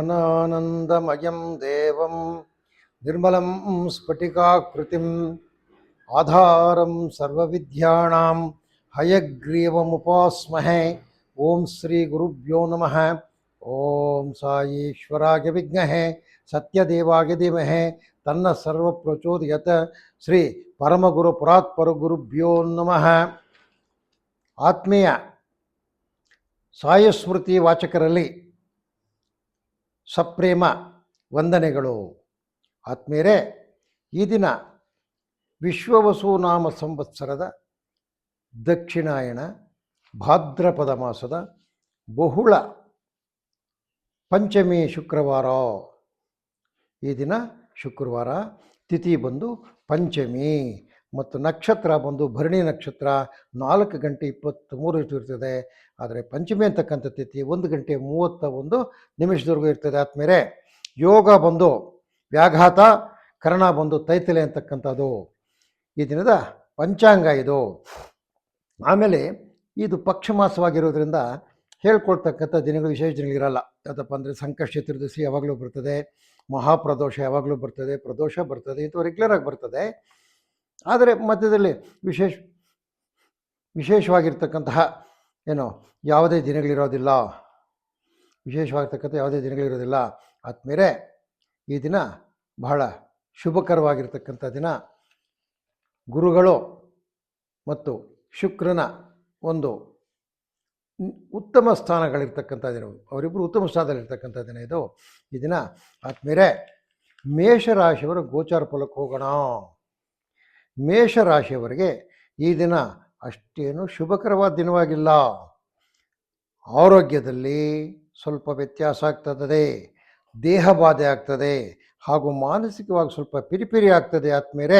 ज्ञानानन्दमयं देवं निर्मलं स्फटिकाकृतिम् आधारं सर्वविद्यानां हयग्रीवमुपास्महे ॐ श्रीगुरुभ्यो नमः ॐ साईश्वराय विद्महे सत्यदेवाय धीमहे ತನ್ನ ಸರ್ವ ಪ್ರಚೋದಯತ ಶ್ರೀ ಪರಮಗುರು ಪುರಾತ್ಪರಗುರುಭ್ಯೋ ನಮಃ ಆತ್ಮೀಯ ಸಾಯಸ್ಮೃತಿ ವಾಚಕರಲ್ಲಿ ಸಪ್ರೇಮ ವಂದನೆಗಳು. ಆತ್ಮೀಯರೇ, ಈ ದಿನ ವಿಶ್ವವಸುನಾಮ ಸಂವತ್ಸರದ ದಕ್ಷಿಣಾಯಣ ಭಾದ್ರಪದ ಮಾಸದ ಬಹುಳ ಪಂಚಮಿ ಶುಕ್ರವಾರ. ಈ ದಿನ ಶುಕ್ರವಾರ, ತಿಥಿ ಬಂದು ಪಂಚಮಿ. ಮತ್ತು ನಕ್ಷತ್ರ ಬಂದು ಭರಣಿ ನಕ್ಷತ್ರ ನಾಲ್ಕು ಗಂಟೆ ಇಪ್ಪತ್ತ್ಮೂರು ಇರ್ತದೆ. ಆದರೆ ಪಂಚಮಿ ಅಂತಕ್ಕಂಥ ತಿಥಿ ಒಂದು ಗಂಟೆ ಮೂವತ್ತ ಒಂದು ನಿಮಿಷದವರೆಗೂ ಇರ್ತದೆ. ಆದಮೇಲೆ ಯೋಗ ಬಂದು, ವ್ಯಾಘಾತ, ಕರ್ಣ ಬಂದು, ತೈತಲೆ ಅಂತಕ್ಕಂಥದ್ದು. ಈ ದಿನದ ಪಂಚಾಂಗ ಇದು. ಆಮೇಲೆ ಇದು ಪಕ್ಷ ಮಾಸವಾಗಿರೋದ್ರಿಂದ ಹೇಳ್ಕೊಳ್ತಕ್ಕಂಥ ದಿನಗಳು ವಿಶೇಷ ದಿನಗಳಿರಲ್ಲ ಯಾವುದಪ್ಪ ಅಂದರೆ ಸಂಕಷ್ಟ ಚತುರ್ದಶಿ ಯಾವಾಗಲೂ ಬರ್ತದೆ. ಮಹಾಪ್ರದೋಷ ಯಾವಾಗಲೂ ಬರ್ತದೆ. ಪ್ರದೋಷ ಬರ್ತದೆ. ಇದು ರೆಗ್ಯುಲರಾಗಿ ಬರ್ತದೆ. ಆದರೆ ಮಧ್ಯದಲ್ಲಿ ವಿಶೇಷ, ವಿಶೇಷವಾಗಿರ್ತಕ್ಕಂತಹ ಏನು, ಯಾವುದೇ ದಿನಗಳಿರೋದಿಲ್ಲ. ವಿಶೇಷವಾಗಿರ್ತಕ್ಕಂಥ ಯಾವುದೇ ದಿನಗಳಿರೋದಿಲ್ಲ. ಆದ್ಮೇಲೆ ಈ ದಿನ ಬಹಳ ಶುಭಕರವಾಗಿರ್ತಕ್ಕಂಥ ದಿನ. ಗುರುಗಳು ಮತ್ತು ಶುಕ್ರನ ಒಂದು ಉತ್ತಮ ಸ್ಥಾನಗಳಿರ್ತಕ್ಕಂಥ ದಿನ. ಅವರಿಬ್ಬರು ಉತ್ತಮ ಸ್ಥಾನದಲ್ಲಿರ್ತಕ್ಕಂಥ ದಿನ ಇದು. ಈ ದಿನ ಆದ್ಮೇಲೆ ಮೇಷರಾಶಿಯವರು ಗೋಚಾರ ಫಲಕ್ಕೆ ಹೋಗೋಣ. ಮೇಷರಾಶಿಯವರಿಗೆ ಈ ದಿನ ಅಷ್ಟೇನು ಶುಭಕರವಾದ ದಿನವಾಗಿಲ್ಲ. ಆರೋಗ್ಯದಲ್ಲಿ ಸ್ವಲ್ಪ ವ್ಯತ್ಯಾಸ ಆಗ್ತದೆ, ದೇಹ ಬಾಧೆ ಆಗ್ತದೆ ಹಾಗೂ ಮಾನಸಿಕವಾಗಿ ಸ್ವಲ್ಪ ಪಿರಿಪಿರಿ ಆಗ್ತದೆ ಆದ್ಮೇಲೆ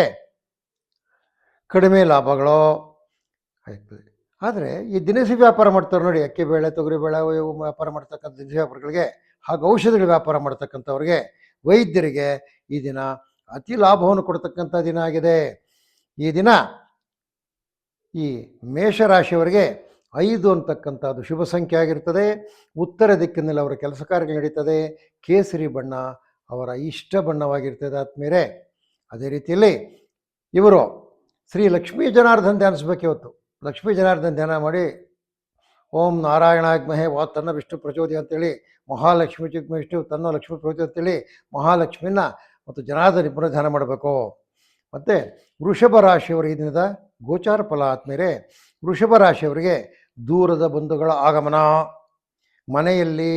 ಕಡಿಮೆ ಲಾಭಗಳು ಆಗ್ತದೆ. ಆದರೆ ಈ ದಿನಸಿ ವ್ಯಾಪಾರ ಮಾಡ್ತಾರೆ ನೋಡಿ, ಅಕ್ಕಿ ಬೇಳೆ, ತೊಗರಿ ಬೇಳೆ ವ್ಯಾಪಾರ ಮಾಡ್ತಕ್ಕಂಥ ದಿನಸಿ ವ್ಯಾಪಾರಗಳಿಗೆ ಹಾಗೂ ಔಷಧಿಗಳ ವ್ಯಾಪಾರ ಮಾಡ್ತಕ್ಕಂಥವ್ರಿಗೆ ವೈದ್ಯರಿಗೆ ಈ ದಿನ ಅತಿ ಲಾಭವನ್ನು ಕೊಡ್ತಕ್ಕಂಥ ದಿನ ಆಗಿದೆ. ಈ ದಿನ ಈ ಮೇಷರಾಶಿಯವರಿಗೆ ಐದು ಅಂತಕ್ಕಂಥದ್ದು ಶುಭ ಸಂಖ್ಯೆ ಆಗಿರ್ತದೆ. ಉತ್ತರ ದಿಕ್ಕಿನಲ್ಲಿ ಅವರ ಕೆಲಸ ಕಾರ್ಯಗಳು ನಡೀತದೆ. ಕೇಸರಿ ಬಣ್ಣ ಅವರ ಇಷ್ಟ ಬಣ್ಣವಾಗಿರ್ತದೆ ಆದ್ಮೇಲೆ ಅದೇ ರೀತಿಯಲ್ಲಿ ಇವರು ಶ್ರೀ ಲಕ್ಷ್ಮೀ ಜನಾರ್ದನ್ ಧ್ಯಾನಿಸ್ಬೇಕು ಇವತ್ತು. ಲಕ್ಷ್ಮೀ ಜನಾರ್ದನ್ ಧ್ಯಾನ ಮಾಡಿ ಓಂ ನಾರಾಯಣಾಗ್ಮಹೇ ವಾ ತನ್ನ ವಿಷ್ಣು ಪ್ರಚೋದಿ ಅಂತೇಳಿ, ಮಹಾಲಕ್ಷ್ಮಿ ಚಿಗ್ಮ ವಿಷ್ಣು ತನ್ನ ಲಕ್ಷ್ಮಿ ಪ್ರಚೋದಿ ಅಂತೇಳಿ, ಮಹಾಲಕ್ಷ್ಮಿನ ಮತ್ತು ಜನಾರ್ದನ ಇಬ್ಬರು ಧ್ಯಾನ ಮಾಡಬೇಕು. ಮತ್ತು ವೃಷಭ ರಾಶಿಯವರು ಈ ದಿನದ ಗೋಚಾರ ಫಲ ಆದಮೇಲೆ ವೃಷಭ ರಾಶಿಯವರಿಗೆ ದೂರದ ಬಂಧುಗಳ ಆಗಮನ, ಮನೆಯಲ್ಲಿ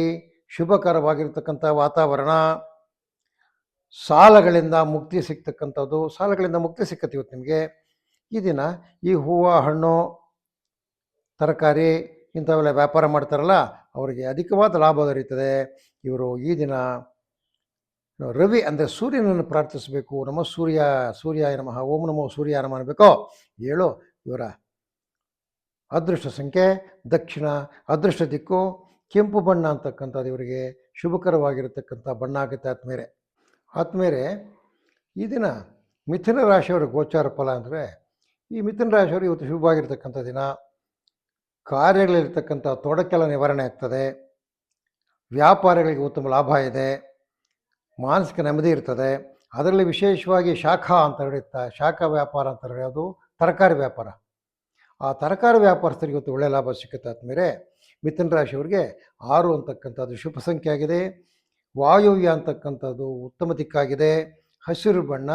ಶುಭಕರವಾಗಿರ್ತಕ್ಕಂಥ ವಾತಾವರಣ, ಸಾಲಗಳಿಂದ ಮುಕ್ತಿ ಸಿಗ್ತಕ್ಕಂಥದ್ದು, ಸಾಲಗಳಿಂದ ಮುಕ್ತಿ ಸಿಕ್ಕತ್ತೆ ಇವತ್ತು ನಿಮಗೆ. ಈ ದಿನ ಈ ಹೂವು, ಹಣ್ಣು, ತರಕಾರಿ ಇಂಥವೆಲ್ಲ ವ್ಯಾಪಾರ ಮಾಡ್ತಾರಲ್ಲ, ಅವರಿಗೆ ಅಧಿಕವಾದ ಲಾಭ ದೊರೆಯುತ್ತದೆ. ಇವರು ಈ ದಿನ ರವಿ ಅಂದರೆ ಸೂರ್ಯನನ್ನು ಪ್ರಾರ್ಥಿಸಬೇಕು. ನಮ ಸೂರ್ಯ ಸೂರ್ಯ ನಮಃ, ಓಂ ನಮೋ ಸೂರ್ಯ ನಮ ಅನ್ಬೇಕೋ. ಏಳು ಇವರ ಅದೃಷ್ಟ ಸಂಖ್ಯೆ, ದಕ್ಷಿಣ, ಅದೃಷ್ಟ ದಿಕ್ಕು, ಕೆಂಪು ಬಣ್ಣ ಅಂತಕ್ಕಂಥದ್ದು ಇವರಿಗೆ ಶುಭಕರವಾಗಿರತಕ್ಕಂಥ ಬಣ್ಣ ಆಗುತ್ತೆ ಆತ್ಮೇರೆ ಆದ್ಮೇಲೆ ಈ ದಿನ ಮಿಥುನ ರಾಶಿಯವರ ಗೋಚಾರ ಫಲ ಅಂದರೆ, ಈ ಮಿಥುನ ರಾಶಿಯವರು ಇವತ್ತು ಶುಭವಾಗಿರ್ತಕ್ಕಂಥ ದಿನ ಕಾರ್ಯಗಳಿರ್ತಕ್ಕಂಥ ತೊಡಕೆಲ್ಲ ನಿವಾರಣೆ ಆಗ್ತದೆ. ವ್ಯಾಪಾರಗಳಿಗೆ ಉತ್ತಮ ಲಾಭ ಇದೆ. ಮಾನಸಿಕ ನೆಮ್ಮದಿ ಇರ್ತದೆ. ಅದರಲ್ಲಿ ವಿಶೇಷವಾಗಿ ಶಾಖ ಅಂತ ನಡೆಯುತ್ತಾ ಶಾಖ ವ್ಯಾಪಾರ ಅಂತ ನಡೆಯೋದು ತರಕಾರಿ ವ್ಯಾಪಾರ. ಆ ತರಕಾರಿ ವ್ಯಾಪಾರಸ್ಥರಿಗೆ ಇವತ್ತು ಒಳ್ಳೆಯ ಲಾಭ ಸಿಕ್ಕುತ್ತೆ ಆದಮೇಲೆ ಮಿಥುನ ರಾಶಿಯವರಿಗೆ ಆರು ಅಂತಕ್ಕಂಥದ್ದು ಶುಭ ಸಂಖ್ಯೆ ಆಗಿದೆ. ವಾಯುವ್ಯ ಅಂತಕ್ಕಂಥದ್ದು ಉತ್ತಮ ದಿಕ್ಕಾಗಿದೆ. ಹಸಿರು ಬಣ್ಣ,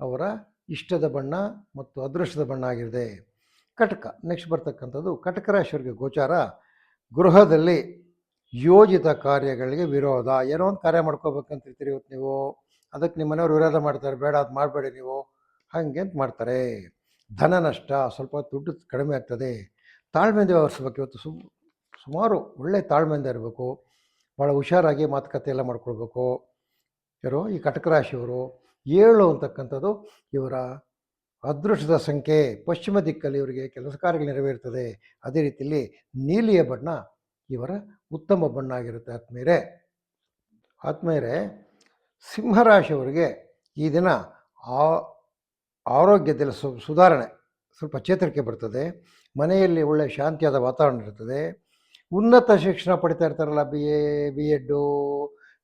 ಅವರ ಇಷ್ಟದ ಬಣ್ಣ ಮತ್ತು ಅದೃಷ್ಟದ ಬಣ್ಣ ಆಗಿದೆ. ಕಟಕ ನೆಕ್ಸ್ಟ್ ಬರ್ತಕ್ಕಂಥದ್ದು ಕಟಕ ರಾಶಿಯವರಿಗೆ ಗೋಚಾರ. ಗೃಹದಲ್ಲಿ ಯೋಜಿತ ಕಾರ್ಯಗಳಿಗೆ ವಿರೋಧ. ಏನೋ ಒಂದು ಕಾರ್ಯ ಮಾಡ್ಕೋಬೇಕಂತಿರ್ತೀರಿ ಇವತ್ತು ನೀವು. ಅದಕ್ಕೆ ನಿಮ್ಮ ಮನೆಯವರು ವಿರೋಧ ಮಾಡ್ತಾರೆ. ಬೇಡ, ಅದು ಮಾಡಬೇಡಿ ನೀವು. ಹಾಗೆ ಅಂತ ಮಾಡ್ತಾರೆ. ಧನ ನಷ್ಟ ಸ್ವಲ್ಪ ದುಡ್ಡು ಕಡಿಮೆ ಆಗ್ತದೆ. ತಾಳ್ಮೆಯಿಂದ ವ್ಯವಹರಿಸ್ಬೇಕು. ಇವತ್ತು ಸು ಸುಮಾರು ಒಳ್ಳೆ ತಾಳ್ಮೆಯಿಂದ ಇರಬೇಕು. ಭಾಳ ಹುಷಾರಾಗಿ ಮಾತುಕತೆ ಎಲ್ಲ ಮಾಡ್ಕೊಳ್ಬೇಕು. ಇವರು ಈ ಕಟಕ ರಾಶಿಯವರು ಏಳು ಅಂತಕ್ಕಂಥದ್ದು ಇವರ ಅದೃಷ್ಟದ ಸಂಖ್ಯೆ. ಪಶ್ಚಿಮ ದಿಕ್ಕಲ್ಲಿ ಇವರಿಗೆ ಕೆಲಸ ಕಾರ್ಯಗಳು ನೆರವೇರ್ತದೆ. ಅದೇ ರೀತಿಯಲ್ಲಿ ನೀಲಿಯ ಬಣ್ಣ ಇವರ ಉತ್ತಮ ಬಣ್ಣ ಆಗಿರುತ್ತೆ ಆತ್ಮೀಯರೇ. ಆತ್ಮೀಯರೇ, ಸಿಂಹರಾಶಿಯವರಿಗೆ ಈ ದಿನ ಆ ಆರೋಗ್ಯದಲ್ಲಿ ಸು ಸುಧಾರಣೆ ಸ್ವಲ್ಪ ಚೇತರಿಕೆ ಬರ್ತದೆ. ಮನೆಯಲ್ಲಿ ಒಳ್ಳೆಯ ಶಾಂತಿಯಾದ ವಾತಾವರಣ ಇರ್ತದೆ. ಉನ್ನತ ಶಿಕ್ಷಣ ಪಡಿತಾ ಇರ್ತಾರಲ್ಲ, B A, B Ed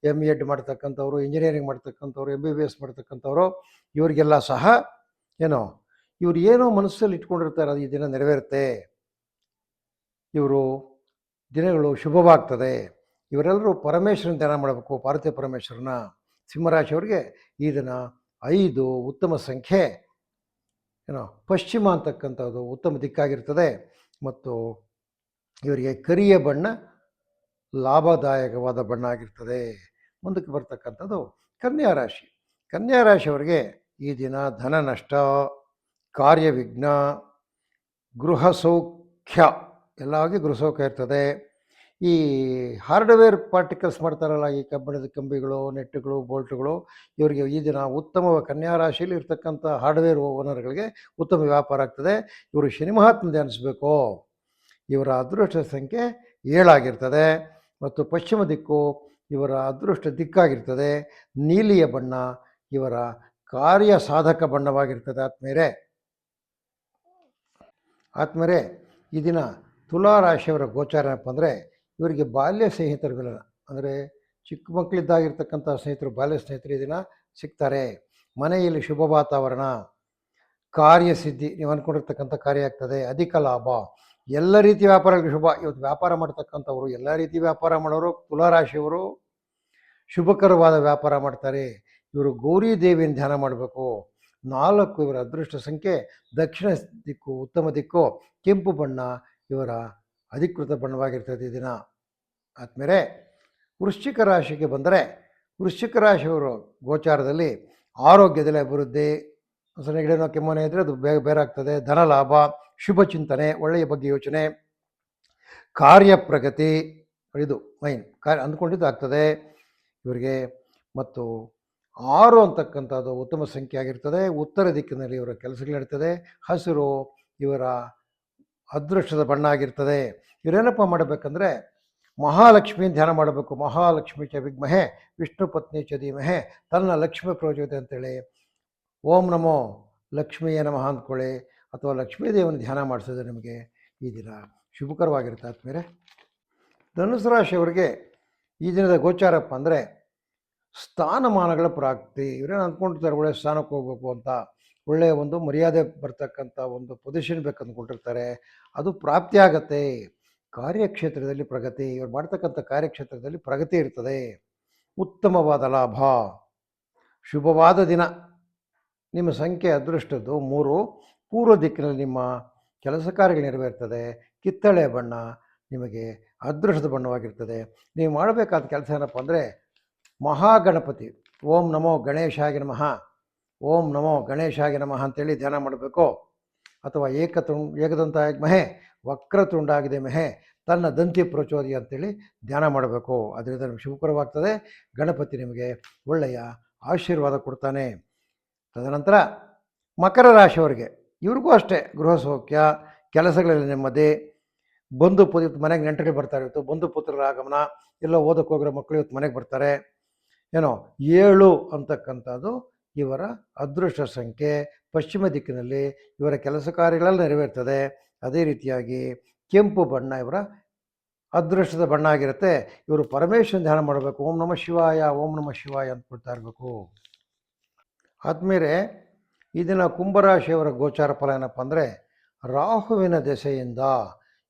M Ed ಮಾಡ್ತಕ್ಕಂಥವ್ರು, ಇಂಜಿನಿಯರಿಂಗ್ ಮಾಡ್ತಕ್ಕಂಥವ್ರು ಎಂ ಬಿ ಬಿ ಎಸ್ ಮಾಡ್ತಕ್ಕಂಥವ್ರು, ಇವರಿಗೆಲ್ಲ ಸಹ ಏನೋ, ಇವ್ರು ಏನೋ ಮನಸ್ಸಲ್ಲಿ ಇಟ್ಕೊಂಡಿರ್ತಾರೆ, ಅದು ಈ ದಿನ ನೆರವೇರುತ್ತೆ. ಇವರು ದಿನಗಳು ಶುಭವಾಗ್ತದೆ. ಇವರೆಲ್ಲರೂ ಪರಮೇಶ್ವರನ ಧ್ಯಾನ ಮಾಡಬೇಕು. ಪಾರ್ವತಿ ಪರಮೇಶ್ವರನ ಸಿಂಹರಾಶಿಯವರಿಗೆ ಈ ದಿನ ಐದು ಉತ್ತಮ ಸಂಖ್ಯೆ, ಏನೋ, ಪಶ್ಚಿಮ ಅಂತಕ್ಕಂಥದ್ದು ಉತ್ತಮ ದಿಕ್ಕಾಗಿರ್ತದೆ. ಮತ್ತು ಇವರಿಗೆ ಕರಿಯ ಬಣ್ಣ ಲಾಭದಾಯಕವಾದ ಬಣ್ಣ ಆಗಿರ್ತದೆ. ಮುಂದಕ್ಕೆ ಬರ್ತಕ್ಕಂಥದ್ದು ಕನ್ಯಾ ರಾಶಿ. ಕನ್ಯಾ ರಾಶಿಯವರಿಗೆ ಈ ದಿನ ಧನ ನಷ್ಟ, ಕಾರ್ಯವಿಘ್ನ, ಗೃಹ ಸೌಖ್ಯ. ಎಲ್ಲವಾಗಿ ಗುರುಸೋಕ ಇರ್ತದೆ. ಈ ಹಾರ್ಡ್ವೇರ್ ಪಾರ್ಟಿಕಲ್ಸ್ ಮಾಡ್ತಾರಲ್ಲ, ಈ ಕಬ್ಬಿಣದ ಕಂಬಿಗಳು, ನೆಟ್ಟುಗಳು, ಬೋಲ್ಟ್ಗಳು, ಇವರಿಗೆ ಈ ದಿನ ಉತ್ತಮ ಕನ್ಯಾ ರಾಶಿಯಲ್ಲಿ ಇರ್ತಕ್ಕಂಥ ಹಾರ್ಡ್ವೇರ್ ಓನರ್ಗಳಿಗೆ ಉತ್ತಮ ವ್ಯಾಪಾರ ಆಗ್ತದೆ. ಇವರು ಶನಿ ಮಹಾತ್ಮದೇ ಅನಿಸ್ಬೇಕು ಇವರ ಅದೃಷ್ಟ ಸಂಖ್ಯೆ ಏಳಾಗಿರ್ತದೆ. ಮತ್ತು ಪಶ್ಚಿಮ ದಿಕ್ಕು ಇವರ ಅದೃಷ್ಟ ದಿಕ್ಕಾಗಿರ್ತದೆ. ನೀಲಿಯ ಬಣ್ಣ ಇವರ ಕಾರ್ಯ ಸಾಧಕ ಬಣ್ಣವಾಗಿರ್ತದೆ. ಆತ್ಮೇರೆ ಆತ್ಮೇರೆ ಈ ದಿನ ತುಲಾ ರಾಶಿಯವರ ಗೋಚಾರ ಏನಪ್ಪ ಅಂದರೆ, ಇವರಿಗೆ ಬಾಲ್ಯ ಸ್ನೇಹಿತರುಗಳ, ಅಂದರೆ ಚಿಕ್ಕ ಮಕ್ಕಳಿದ್ದಾಗಿರ್ತಕ್ಕಂಥ ಸ್ನೇಹಿತರು, ಬಾಲ್ಯ ಸ್ನೇಹಿತರು ದಿನ ಸಿಗ್ತಾರೆ. ಮನೆಯಲ್ಲಿ ಶುಭ ವಾತಾವರಣ ಕಾರ್ಯಸಿದ್ಧಿ ನೀವು ಅಂದ್ಕೊಂಡಿರ್ತಕ್ಕಂಥ ಕಾರ್ಯ ಆಗ್ತದೆ, ಅಧಿಕ ಲಾಭ, ಎಲ್ಲ ರೀತಿ ವ್ಯಾಪಾರಗಳಿಗೆ ಶುಭ. ಇವತ್ತು ವ್ಯಾಪಾರ ಮಾಡ್ತಕ್ಕಂಥವ್ರು, ಎಲ್ಲ ರೀತಿ ವ್ಯಾಪಾರ ಮಾಡೋರು ತುಲಾರಾಶಿಯವರು ಶುಭಕರವಾದ ವ್ಯಾಪಾರ ಮಾಡ್ತಾರೆ. ಇವರು ಗೌರಿ ದೇವಿಯನ್ನು ಧ್ಯಾನ ಮಾಡಬೇಕು. ನಾಲ್ಕು, ಇವರ ಅದೃಷ್ಟ ಸಂಖ್ಯೆ ದಕ್ಷಿಣ ದಿಕ್ಕು, ಉತ್ತಮ ದಿಕ್ಕು, ಕೆಂಪು ಬಣ್ಣ ಇವರ ಅಧಿಕೃತ ಬಣ್ಣವಾಗಿರ್ತದೆ ದಿನ. ಆದಮೇಲೆ ವೃಶ್ಚಿಕ ರಾಶಿಗೆ ಬಂದರೆ, ವೃಶ್ಚಿಕ ರಾಶಿಯವರು ಗೋಚಾರದಲ್ಲಿ ಆರೋಗ್ಯದಲ್ಲಿ ಅಭಿವೃದ್ಧಿ ಸರಿ ಗಿಡನೋ ಕೆಮ್ಮನೆ ಇದ್ದರೆ ಅದು ಬೇಗ ಬೇರೆ ಆಗ್ತದೆ. ಧನ ಲಾಭ, ಶುಭ ಚಿಂತನೆ, ಒಳ್ಳೆಯ ಬಗ್ಗೆ ಯೋಚನೆ ಕಾರ್ಯ ಪ್ರಗತಿ ಇದು ಮೈನ್ ಕಾರ್ಯ ಅಂದ್ಕೊಂಡಿದ್ದು ಆಗ್ತದೆ. ಇವರಿಗೆ ಮತ್ತು ಆರು ಅಂತಕ್ಕಂಥದ್ದು ಉತ್ತಮ ಸಂಖ್ಯೆ ಆಗಿರ್ತದೆ. ಉತ್ತರ ದಿಕ್ಕಿನಲ್ಲಿ ಇವರ ಕೆಲಸಗಳು ನಡೀತದೆ. ಹಸಿರು ಇವರ ಅದೃಷ್ಟದ ಬಣ್ಣ ಆಗಿರ್ತದೆ. ಇವರೇನಪ್ಪ ಮಾಡಬೇಕಂದ್ರೆ ಮಹಾಲಕ್ಷ್ಮಿ ಧ್ಯಾನ ಮಾಡಬೇಕು. ಮಹಾಲಕ್ಷ್ಮಿ ಚ ವಿಗ್ಮಹೆ ವಿಷ್ಣು ಪತ್ನಿ ಚ ಧೀಮಹೆ, ತನ್ನ ಲಕ್ಷ್ಮಿ ಪ್ರಚೋದಿತ ಅಂತೇಳಿ. ಓಂ ನಮೋ ಲಕ್ಷ್ಮಿಯ ನಮಃ ಅಂದ್ಕೊಳ್ಳಿ. ಅಥವಾ ಲಕ್ಷ್ಮೀ ದೇವನ ಧ್ಯಾನ ಮಾಡಿಸಿದ್ರೆ ನಿಮಗೆ ಈ ದಿನ ಶುಭಕರವಾಗಿರುತ್ತೆ ಆದ್ಮೇಲೆ ಧನುಸು ರಾಶಿಯವರಿಗೆ ಈ ದಿನದ ಗೋಚಾರಪ್ಪ ಅಂದರೆ ಸ್ಥಾನಮಾನಗಳ ಪ್ರಾಪ್ತಿ. ಇವರೇನು ಅಂದ್ಕೊಂಡಿರ್ತಾರೆ, ಒಳ್ಳೆ ಸ್ಥಾನಕ್ಕೆ ಹೋಗ್ಬೇಕು ಅಂತ. ಒಳ್ಳೆಯ ಒಂದು ಮರ್ಯಾದೆ ಬರ್ತಕ್ಕಂಥ ಒಂದು ಪೊಸಿಷನ್ ಬೇಕು ಅಂದ್ಕೊಂಡಿರ್ತಾರೆ ಅದು ಪ್ರಾಪ್ತಿ ಆಗತ್ತೆ. ಕಾರ್ಯಕ್ಷೇತ್ರದಲ್ಲಿ ಪ್ರಗತಿ, ಇವ್ರು ಮಾಡ್ತಕ್ಕಂಥ ಕಾರ್ಯಕ್ಷೇತ್ರದಲ್ಲಿ ಪ್ರಗತಿ ಇರ್ತದೆ. ಉತ್ತಮವಾದ ಲಾಭ. ಶುಭವಾದ ದಿನ. ನಿಮ್ಮ ಸಂಖ್ಯೆ ಅದೃಷ್ಟದ್ದು. ಮೂರು, ಪೂರ್ವ ದಿಕ್ಕಿನಲ್ಲಿ ನಿಮ್ಮ ಕೆಲಸ ಕಾರ್ಯಗಳು ನೆರವೇರ್ತದೆ. ಕಿತ್ತಳೆ ಬಣ್ಣ ನಿಮಗೆ ಅದೃಷ್ಟದ ಬಣ್ಣವಾಗಿರ್ತದೆ. ನೀವು ಮಾಡಬೇಕಾದ ಕೆಲಸ ಏನಪ್ಪ ಅಂದರೆ ಮಹಾಗಣಪತಿ. ಓಂ ನಮೋ ಗಣೇಶಾಯ ನಮಃ. ಓಂ ನಮೋ ಗಣೇಶಾಯ ನಮಃ ಅಂತೇಳಿ ಧ್ಯಾನ ಮಾಡಬೇಕು. ಅಥವಾ ಏಕತು ಏಕದಂತ ಮಹೆ, ವಕ್ರತುಂಡಾಗಿದೆ ಮಹೆ, ತನ್ನ ದಂತಿ ಪ್ರಚೋದಿ ಅಂತೇಳಿ ಧ್ಯಾನ ಮಾಡಬೇಕು. ಅದರಿಂದ ನಿಮಗೆ ಶುಭಕರವಾಗ್ತದೆ ಗಣಪತಿ ನಿಮಗೆ ಒಳ್ಳೆಯ ಆಶೀರ್ವಾದ ಕೊಡ್ತಾನೆ. ತದನಂತರ ಮಕರ ರಾಶಿಯವರಿಗೆ, ಇವ್ರಿಗೂ ಅಷ್ಟೇ ಗೃಹ ಸೌಖ್ಯ ಕೆಲಸಗಳಲ್ಲಿ ನೆಮ್ಮದಿ, ಬಂಧು ಪುತ್ರ ಇವತ್ತು ಮನೆಗೆ ನೆಂಟರಿಗೆ ಬರ್ತಾರೆ. ಇವತ್ತು ಬಂಧು ಪುತ್ರರ ಆಗಮನ, ಎಲ್ಲೋ ಓದಕ್ಕೆ ಹೋಗಿರೋ ಮಕ್ಕಳು ಇವತ್ತು ಮನೆಗೆ ಬರ್ತಾರೆ. ಏನೋ ಏಳು ಅಂತಕ್ಕಂಥದ್ದು ಇವರ ಅದೃಷ್ಟ ಸಂಖ್ಯೆ ಪಶ್ಚಿಮ ದಿಕ್ಕಿನಲ್ಲಿ ಇವರ ಕೆಲಸ ಕಾರ್ಯಗಳಲ್ಲಿ ನೆರವೇರ್ತದೆ. ಅದೇ ರೀತಿಯಾಗಿ ಕೆಂಪು ಬಣ್ಣ ಇವರ ಅದೃಷ್ಟದ ಬಣ್ಣ ಆಗಿರುತ್ತೆ. ಇವರು ಪರಮೇಶ್ವರ ಧ್ಯಾನ ಮಾಡಬೇಕು. ಓಂ ನಮ ಶಿವಾಯ, ಓಂ ನಮ ಶಿವಾಯ ಅಂದ್ಕೊಳ್ತಾ ಇರಬೇಕು. ಆದಮೇಲೆ ಈ ದಿನ ಕುಂಭರಾಶಿಯವರ ಗೋಚಾರ ಫಲ ಏನಪ್ಪ ಅಂದರೆ ರಾಹುವಿನ ದೆಸೆಯಿಂದ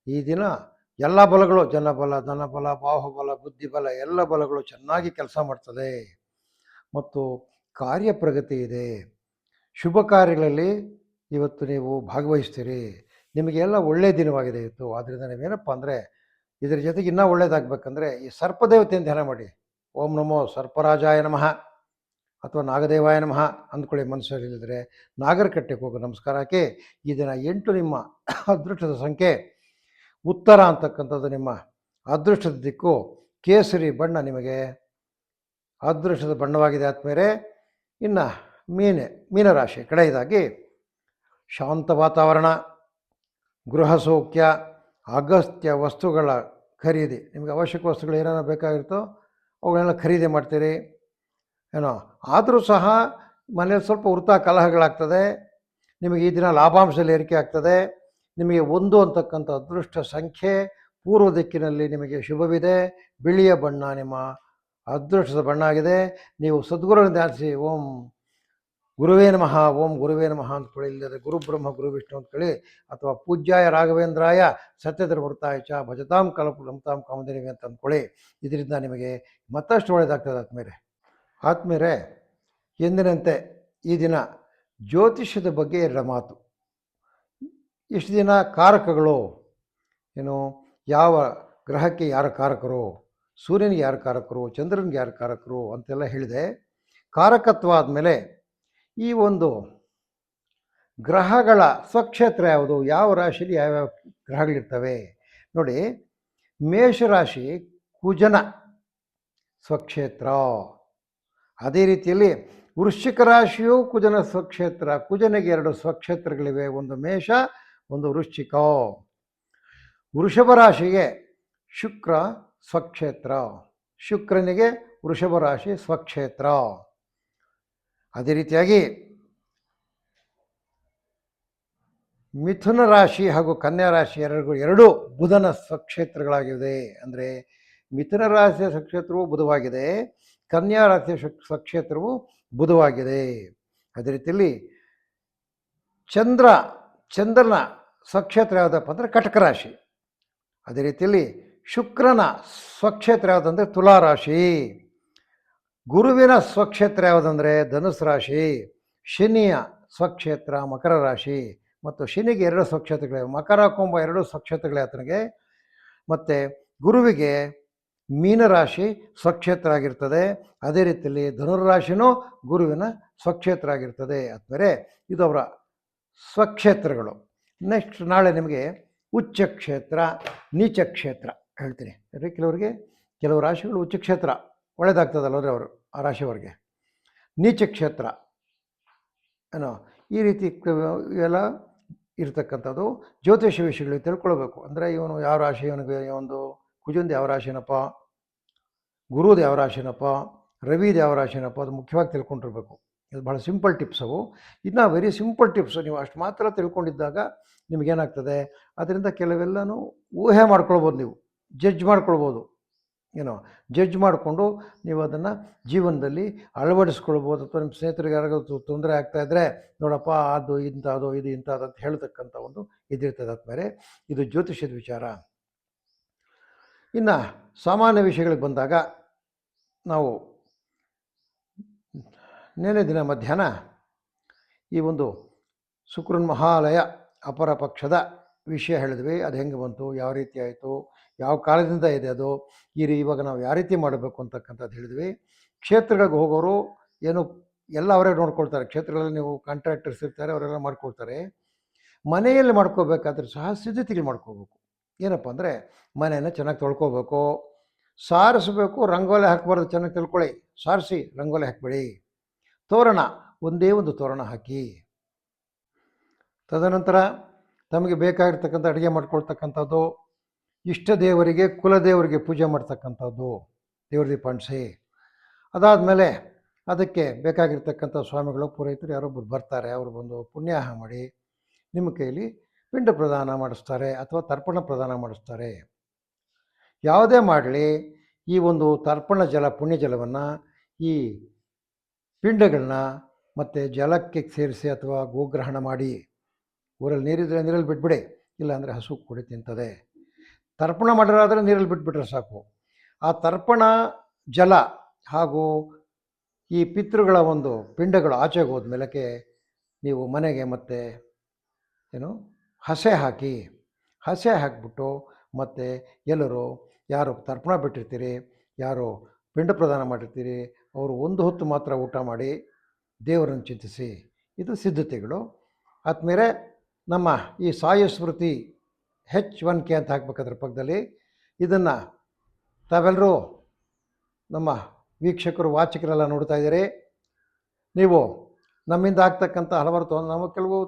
ಈ ದಿನ ಎಲ್ಲ ಬಲಗಳು, ಜನಬಲ, ಧನಬಲ, ಬಾಹುಬಲ, ಬುದ್ಧಿಬಲ ಎಲ್ಲ ಬಲಗಳು ಚೆನ್ನಾಗಿ ಕೆಲಸ ಮಾಡ್ತದೆ. ಮತ್ತು ಕಾರ್ಯ ಪ್ರಗತಿ ಇದೆ. ಶುಭ ಕಾರ್ಯಗಳಲ್ಲಿ ಇವತ್ತು ನೀವು ಭಾಗವಹಿಸ್ತೀರಿ. ನಿಮಗೆಲ್ಲ ಒಳ್ಳೆಯ ದಿನವಾಗಿದೆ ಇವತ್ತು. ಆದ್ದರಿಂದ ನೀವೇನಪ್ಪ ಅಂದರೆ ಇದರ ಜೊತೆಗೆ ಇನ್ನೂ ಒಳ್ಳೇದಾಗಬೇಕಂದ್ರೆ ಈ ಸರ್ಪದೇವತೆಯನ್ನು ಧ್ಯಾನ ಮಾಡಿ. ಓಂ ನಮೋ ಸರ್ಪರಾಜಾಯ ನಮಃ ಅಥವಾ ನಾಗದೇವಾಯ ನಮಃ ಅಂದ್ಕೊಳ್ಳಿ ಮನಸ್ಸಲ್ಲಿ ಇಲ್ಲದ್ರೆ ನಾಗರಕಟ್ಟೆಗೆ ಹೋಗೋ. ನಮಸ್ಕಾರ ಹಾಕಿ. ಈ ದಿನ ಎಂಟು ನಿಮ್ಮ ಅದೃಷ್ಟದ ಸಂಖ್ಯೆ. ಉತ್ತರ ಅಂತಕ್ಕಂಥದ್ದು ನಿಮ್ಮ ಅದೃಷ್ಟದ ದಿಕ್ಕು. ಕೇಸರಿ ಬಣ್ಣ ನಿಮಗೆ. ಅದೃಷ್ಟದ ಬಣ್ಣವಾಗಿದೆ ಆದಮೇಲೆ ಇನ್ನು ಮೀನೆ, ಮೀನರಾಶಿ ಕಡೆಯದಾಗಿ ಶಾಂತ ವಾತಾವರಣ, ಗೃಹ ಸೌಖ್ಯ, ಅಗಸ್ತ್ಯ ವಸ್ತುಗಳ ಖರೀದಿ. ನಿಮಗೆ ಅವಶ್ಯಕ ವಸ್ತುಗಳು ಏನೇನೋ ಬೇಕಾಗಿರುತ್ತೋ ಅವುಗಳನ್ನೆಲ್ಲ ಖರೀದಿ ಮಾಡ್ತೀರಿ. ಏನೋ, ಆದರೂ ಸಹ ಮನೇಲಿ ಸ್ವಲ್ಪ ವೃತ್ತ ಕಲಹಗಳಾಗ್ತದೆ. ನಿಮಗೆ ಈ ದಿನ ಲಾಭಾಂಶದಲ್ಲಿ ಏರಿಕೆ ಆಗ್ತದೆ. ನಿಮಗೆ ಒಂದು ಅಂತಕ್ಕಂಥ ಅದೃಷ್ಟ ಸಂಖ್ಯೆ ಪೂರ್ವ ದಿಕ್ಕಿನಲ್ಲಿ ನಿಮಗೆ ಶುಭವಿದೆ. ಬಿಳಿಯ ಬಣ್ಣ ನಿಮ್ಮ ಅದೃಷ್ಟದ ಬಣ್ಣ ಆಗಿದೆ. ನೀವು ಸದ್ಗುರುನ ಧ್ಯಾನಿಸಿ. ಓಂ ಗುರುವೇ ನಮಃ, ಓಂ ಗುರುವೇ ನಮಃ ಅಂದ್ಕೊಳ್ಳಿ ಇಲ್ಲದೆ ಗುರು ಬ್ರಹ್ಮ ಗುರು ವಿಷ್ಣು ಅಂತ ಕೇಳಿ ಅಥವಾ ಪೂಜ್ಯಾಯ ರಾಘವೇಂದ್ರಾಯ ಸತ್ಯಧರ್ಮೃತಾಯ ಚ ಭಜತಾಂ ಕಲಪು ಲಂತಾಂ ಕಾಮದೇವಿ ಅಂತ ಅಂದ್ಕೊಳ್ಳಿ. ಇದರಿಂದ ನಿಮಗೆ ಮತ್ತಷ್ಟು ಒಳ್ಳೆಯದಾಗ್ತದೆ ಆತ್ಮೇಲೆ ಆತ್ಮೇಲೆ ಎಂದಿನಂತೆ ಈ ದಿನ ಜ್ಯೋತಿಷ್ಯದ ಬಗ್ಗೆ ಎರಡ ಮಾತು. ಇಷ್ಟು ದಿನ ಕಾರಕಗಳು, ಏನು ಯಾವ ಗ್ರಹಕ್ಕೆ ಯಾರ ಕಾರಕರು? ಸೂರ್ಯನಿಗೆ ಯಾರು ಕಾರಕರು, ಚಂದ್ರನಿಗೆ ಯಾರು ಕಾರಕರು ಅಂತೆಲ್ಲ ಹೇಳಿದೆ. ಕಾರಕತ್ವ ಆದಮೇಲೆ ಈ ಒಂದು ಗ್ರಹಗಳ ಸ್ವಕ್ಷೇತ್ರ ಯಾವುದು, ಯಾವ ರಾಶಿಯಲ್ಲಿ ಯಾವ್ಯಾವ ಗ್ರಹಗಳಿರ್ತವೆ? ನೋಡಿ, ಮೇಷರಾಶಿ ಕುಜನ ಸ್ವಕ್ಷೇತ್ರ. ಅದೇ ರೀತಿಯಲ್ಲಿ ವೃಶ್ಚಿಕ ರಾಶಿಯು ಕುಜನ ಸ್ವಕ್ಷೇತ್ರ, ಕುಜನಿಗೆ ಎರಡು ಸ್ವಕ್ಷೇತ್ರಗಳಿವೆ, ಒಂದು ಮೇಷ, ಒಂದು ವೃಶ್ಚಿಕ. ವೃಷಭ ರಾಶಿಗೆ ಶುಕ್ರ ಸ್ವಕ್ಷೇತ್ರ. ಶುಕ್ರನಿಗೆ ವೃಷಭ ರಾಶಿ ಸ್ವಕ್ಷೇತ್ರ. ಅದೇ ರೀತಿಯಾಗಿ ಮಿಥುನ ರಾಶಿ ಹಾಗೂ ಕನ್ಯಾ ರಾಶಿ ಎರಡು ಎರಡು ಬುಧನ ಸ್ವಕ್ಷೇತ್ರಗಳಾಗಿದೆ ಅಂದರೆ ಮಿಥುನ ರಾಶಿಯ ಸ್ವಕ್ಷೇತ್ರವು ಬುಧವಾಗಿದೆ, ಕನ್ಯಾ ರಾಶಿಯ ಸ್ವಕ್- ಸ್ವಕ್ಷೇತ್ರವು ಬುಧವಾಗಿದೆ. ಅದೇ ರೀತಿಯಲ್ಲಿ ಚಂದ್ರ, ಚಂದ್ರನ ಸ್ವಕ್ಷೇತ್ರ ಯಾವುದಪ್ಪ ಅಂದರೆ ಕಟಕ ರಾಶಿ. ಅದೇ ರೀತಿಯಲ್ಲಿ ಶುಕ್ರನ ಸ್ವಕ್ಷೇತ್ರ ಯಾವುದಂದರೆ ತುಲಾ ರಾಶಿ. ಗುರುವಿನ ಸ್ವಕ್ಷೇತ್ರ ಯಾವುದಂದರೆ ಧನುಸ್ ರಾಶಿ. ಶನಿಯ ಸ್ವಕ್ಷೇತ್ರ ಮಕರ ರಾಶಿ. ಮತ್ತು ಶನಿಗೆ ಎರಡು ಸ್ವಕ್ಷೇತ್ರಗಳಿವೆ. ಮಕರ ಕುಂಭ ಎರಡು ಸ್ವಕ್ಷೇತ್ರಗಳೇ ಆತನಿಗೆ. ಮತ್ತು ಗುರುವಿಗೆ ಮೀನರಾಶಿ ಸ್ವಕ್ಷೇತ್ರ ಆಗಿರ್ತದೆ. ಅದೇ ರೀತಿಯಲ್ಲಿ ಧನುರಾಶಿನೂ ಗುರುವಿನ ಸ್ವಕ್ಷೇತ್ರ ಆಗಿರ್ತದೆ ಅಂದರೆ ಇದು ಅವರ ಸ್ವಕ್ಷೇತ್ರಗಳು. ನೆಕ್ಸ್ಟ್ ನಾಳೆ ನಿಮಗೆ ಉಚ್ಚ ಕ್ಷೇತ್ರ ನೀಚ ಕ್ಷೇತ್ರ ಹೇಳ್ತೀನಿ. ಅಂದರೆ ಕೆಲವರಿಗೆ, ಕೆಲವು ರಾಶಿಗಳು ಉಚ್ಚ ಕ್ಷೇತ್ರ ಒಳ್ಳೇದಾಗ್ತದಲ್ಲವ್ರೆ ಅವರು, ಆ ರಾಶಿಯವರಿಗೆ. ನೀಚ ಕ್ಷೇತ್ರ ಏನೋ, ಈ ರೀತಿ ಇವೆಲ್ಲ ಇರತಕ್ಕಂಥದ್ದು ಜ್ಯೋತಿಷ ವಿಷಯಗಳಿಗೆ ತಿಳ್ಕೊಳ್ಬೇಕು. ಅಂದರೆ ಇವನು ಯಾವ ರಾಶಿ, ಇವನಿಗೆ ಒಂದು ಕುಜಂದು ಯಾವ ರಾಶಿನಪ್ಪ, ಗುರುದು ಯಾವ ರಾಶಿನಪ್ಪ, ರವಿದು ಯಾವ ರಾಶಿನಪ್ಪ ಅದು ಮುಖ್ಯವಾಗಿ ತಿಳ್ಕೊಂಡಿರ್ಬೇಕು. ಇದು ಭಾಳ ಸಿಂಪಲ್ ಟಿಪ್ಸ್ ಅವು. ಇದನ್ನ ವೆರಿ ಸಿಂಪಲ್ ಟಿಪ್ಸ್. ನೀವು ಅಷ್ಟು ಮಾತ್ರ ತಿಳ್ಕೊಂಡಿದ್ದಾಗ ನಿಮಗೇನಾಗ್ತದೆ ಅದರಿಂದ ಕೆಲವೆಲ್ಲನೂ ಊಹೆ ಮಾಡ್ಕೊಳ್ಬೋದು ನೀವು. ಜಡ್ಜ್ ಮಾಡ್ಕೊಳ್ಬೋದು. ಏನೋ ಜಡ್ಜ್ ಮಾಡಿಕೊಂಡು ನೀವು ಅದನ್ನು ಜೀವನದಲ್ಲಿ ಅಳವಡಿಸ್ಕೊಳ್ಬೋದು ಅಥವಾ ನಿಮ್ಮ ಸ್ನೇಹಿತರಿಗೆ ಯಾರಿಗಾದ್ರು ತೊಂದರೆ ಆಗ್ತಾಯಿದ್ರೆ ನೋಡಪ್ಪ, ಅದು ಇಂಥದ್ದು ಇದು ಇಂಥದ್ದು ಅಂತ ಹೇಳ್ತಕ್ಕಂಥ ಒಂದು ಇದಿರ್ತದೆ. ಆದ್ಮೇಲೆ ಇದು ಜ್ಯೋತಿಷ್ಯದ ವಿಚಾರ. ಇನ್ನು ಸಾಮಾನ್ಯ ವಿಷಯಗಳಿಗೆ ಬಂದಾಗ ನಾವು ನೆನೆ ದಿನ ಮಧ್ಯಾಹ್ನ ಈ ಒಂದು ಶುಕ್ರನ್ ಮಹಾಲಯ ಅಪರ ಪಕ್ಷದ ವಿಷಯ ಹೇಳಿದ್ವಿ, ಅದು ಹೆಂಗೆ ಬಂತು, ಯಾವ ರೀತಿ ಆಯಿತು, ಯಾವ ಕಾಲದಿಂದ ಇದೆ ಅದು, ಈ ರೀ ಇವಾಗ ನಾವು ಯಾವ ರೀತಿ ಮಾಡಬೇಕು ಅಂತಕ್ಕಂಥದ್ದು ಹೇಳಿದ್ವಿ. ಕ್ಷೇತ್ರಗಳಿಗೆ ಹೋಗೋರು ಏನು ಎಲ್ಲ ಅವರೇ ನೋಡ್ಕೊಳ್ತಾರೆ, ಕ್ಷೇತ್ರಗಳಲ್ಲಿ ನೀವು ಕಾಂಟ್ರಾಕ್ಟರ್ಸ್ ಇರ್ತಾರೆ, ಅವರೆಲ್ಲ ಮಾಡ್ಕೊಳ್ತಾರೆ. ಮನೆಯಲ್ಲಿ ಮಾಡ್ಕೋಬೇಕಾದ್ರೆ ಸಹ ಸಿದ್ಧತೆಗಳು ಮಾಡ್ಕೋಬೇಕು. ಏನಪ್ಪ ಅಂದರೆ ಮನೆಯನ್ನು ಚೆನ್ನಾಗಿ ತೊಳ್ಕೊಬೇಕು, ಸಾರಿಸ್ಬೇಕು, ರಂಗೋಲಿ ಹಾಕಬಾರ್ದು ಚೆನ್ನಾಗಿ ತಿಳ್ಕೊಳ್ಳಿ, ಸಾರಿಸಿ, ರಂಗೋಲಿ ಹಾಕಬೇಡಿ. ತೋರಣ, ಒಂದೇ ಒಂದು ತೋರಣ ಹಾಕಿ. ತದನಂತರ ತಮಗೆ ಬೇಕಾಗಿರ್ತಕ್ಕಂಥ ಅಡುಗೆ ಮಾಡ್ಕೊಳ್ತಕ್ಕಂಥದ್ದು, ಇಷ್ಟ ದೇವರಿಗೆ ಕುಲದೇವರಿಗೆ ಪೂಜೆ ಮಾಡ್ತಕ್ಕಂಥದ್ದು ದೇವ್ರ ದೀಪ ಅಂಟಿಸಿ ಅದಾದಮೇಲೆ ಅದಕ್ಕೆ ಬೇಕಾಗಿರ್ತಕ್ಕಂಥ ಸ್ವಾಮಿಗಳು, ಪುರೋಹಿತರು ಯಾರೊಬ್ಬರು ಬರ್ತಾರೆ, ಅವರು ಬಂದು ಪುಣ್ಯಾಹ ಮಾಡಿ ನಿಮ್ಮ ಕೈಲಿ ಪಿಂಡ ಪ್ರದಾನ ಮಾಡಿಸ್ತಾರೆ ಅಥವಾ ತರ್ಪಣ ಪ್ರದಾನ ಮಾಡಿಸ್ತಾರೆ. ಯಾವುದೇ ಮಾಡಲಿ, ಈ ಒಂದು ತರ್ಪಣ ಜಲ, ಪುಣ್ಯ ಜಲವನ್ನು ಈ ಪಿಂಡಗಳನ್ನ ಮತ್ತು ಜಲಕ್ಕೆ ಸೇರಿಸಿ ಅಥವಾ ಗೋಗ್ರಹಣ ಮಾಡಿ ಊರಲ್ಲಿ ನೀರಿದ್ರೆ ನೀರಲ್ಲಿ ಬಿಟ್ಬಿಡಿ. ಇಲ್ಲಾಂದರೆ ಹಸು ಕುಡಿ ತಿಂತದೆ. ತರ್ಪಣ ಮಾಡಿರಾದರೆ ನೀರಲ್ಲಿ ಬಿಟ್ಬಿಟ್ರೆ ಸಾಕು. ಆ ತರ್ಪಣ ಜಲ ಹಾಗೂ ಈ ಪಿತೃಗಳ ಒಂದು ಪಿಂಡಗಳು ಆಚೆಗೆ ಹೋದ್ಮೇಲಕ್ಕೆ ನೀವು ಮನೆಗೆ ಮತ್ತೆ ಏನು ಹಸೆ ಹಾಕಿ, ಹಸೆ ಹಾಕಿಬಿಟ್ಟು ಮತ್ತು ಎಲ್ಲರೂ ಯಾರು ತರ್ಪಣ ಬಿಟ್ಟಿರ್ತೀರಿ, ಯಾರು ಪಿಂಡ ಪ್ರದಾನ ಮಾಡಿರ್ತೀರಿ, ಅವರು ಒಂದು ಹೊತ್ತು ಮಾತ್ರ ಊಟ ಮಾಡಿ ದೇವರನ್ನು ಚಿಂತಿಸಿ. ಇದು ಸಿದ್ಧತೆಗಳು. ಆದ್ಮೇಲೆ ನಮ್ಮ ಈ ಸಾಯು ಸ್ಮೃತಿ ಹೆಚ್ ಒನ್ ಕೆ ಅಂತ ಹಾಕ್ಬೇಕಾದ್ರ ಪಕ್ಕದಲ್ಲಿ. ಇದನ್ನು ತಾವೆಲ್ಲರೂ ನಮ್ಮ ವೀಕ್ಷಕರು, ವಾಚಕರೆಲ್ಲ ನೋಡ್ತಾ ಇದ್ದೀರಿ. ನೀವು ನಮ್ಮಿಂದ ಆಗ್ತಕ್ಕಂಥ ಹಲವಾರು ತೊಂದರೆ ನಾವು ಕೆಲವು,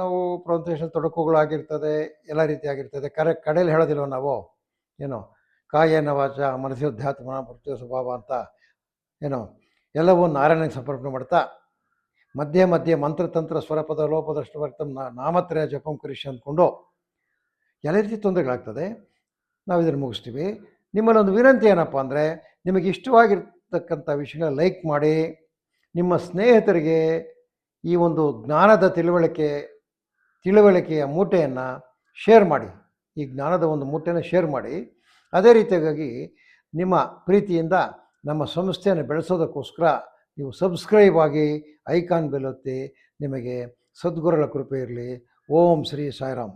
ನಾವು ಪ್ರೊನೌನ್ಸಿಯೇಷನ್ ತೊಡಕುಗಳಾಗಿರ್ತದೆ ಎಲ್ಲ ರೀತಿಯಾಗಿರ್ತದೆ ಕರೆ, ಕಡೆಯಲ್ಲಿ ಹೇಳೋದಿಲ್ಲ ನಾವು? ಏನು? ಕಾಯೇನ ವಾಚ ಮನಸ್ಸೋಧ್ಯಾತ್ಮ ಮೃತ್ಯು ಸ್ವಭಾವ ಅಂತ, ಏನು? ಎಲ್ಲವೂ ನಾರಾಯಣಗೆ ಸಮರ್ಪಣೆ ಮಾಡ್ತಾ ಮಧ್ಯೆ ಮಧ್ಯೆ ಮಂತ್ರತಂತ್ರ ಸ್ವರಪದ ಲೋಪದಷ್ಟು ನಾ, ನಾಮತ್ರಯ ಜಪಂ ಕರಿಷಿ ಅಂದ್ಕೊಂಡು ಎಲ್ಲ ರೀತಿ ತೊಂದರೆಗಳಾಗ್ತದೆ. ನಾವು ಇದನ್ನು ಮುಗಿಸ್ತೀವಿ. ನಿಮ್ಮಲ್ಲೊಂದು ವಿನಂತಿ ಏನಪ್ಪ ಅಂದರೆ, ನಿಮಗೆ ಇಷ್ಟವಾಗಿರ್ತಕ್ಕಂಥ ವಿಷಯಗಳ ಲೈಕ್ ಮಾಡಿ, ನಿಮ್ಮ ಸ್ನೇಹಿತರಿಗೆ ಈ ಒಂದು ಜ್ಞಾನದ ತಿಳುವಳಿಕೆ, ತಿಳುವಳಿಕೆಯ ಮೂಟೆಯನ್ನು ಶೇರ್ ಮಾಡಿ. ಈ ಜ್ಞಾನದ ಒಂದು ಮೂಟೆಯನ್ನು ಶೇರ್ ಮಾಡಿ. ಅದೇ ರೀತಿಯಾಗಿ ನಿಮ್ಮ ಪ್ರೀತಿಯಿಂದ ನಮ್ಮ ಸಂಸ್ಥೆಯನ್ನು ಬೆಳೆಸೋದಕ್ಕೋಸ್ಕರ ನೀವು ಸಬ್ಸ್ಕ್ರೈಬ್ ಆಗಿ ಐಕಾನ್ ಬೆಲ್ ಒತ್ತಿ ನಿಮಗೆ ಸದ್ಗುರುಗಳ ಕೃಪೆ ಇರಲಿ. ಓಂ ಶ್ರೀ ಸಾಯಿರಾಮ್.